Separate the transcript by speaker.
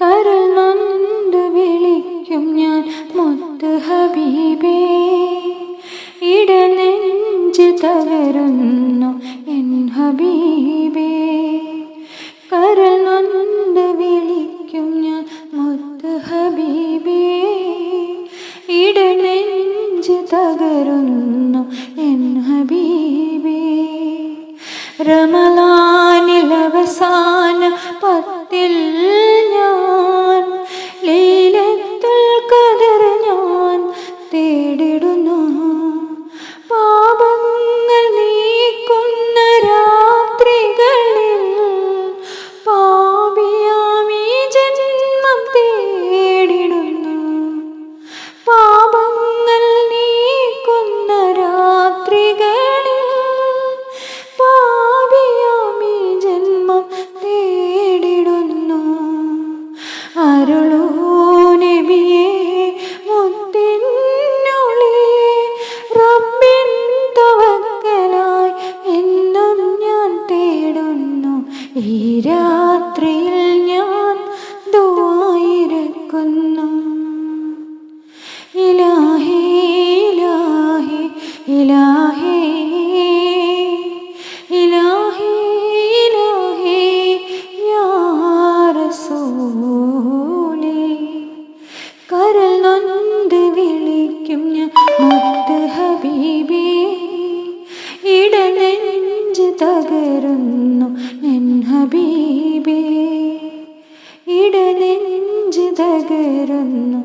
Speaker 1: കരൽ നണ്ട് വിളിക്കും ഞാൻ മുത്ത് ഹബീബേ. ഇടനെഞ്ച് തകരുന്നു എൻ ഹബീബേ. കരൽ നണ്ട് വിളിക്കും ഞാൻ മുത്ത് ഹബീബേ. ഇടനെഞ്ച് തകരുന്നു എൻ ഹബീബേ. റമലാനിലവസ ഈ രാത്രിയിൽ ഞാൻ ദുവായിരക്കുന്നു ഇലാഹി ഇലാഹി ഇലാഹി ഇലാഹി ഇലാഹി ഇടനെഞ്ച് തകരുന്നു ഹബീബേ ഇടനെഞ്ച് തകരുന്നു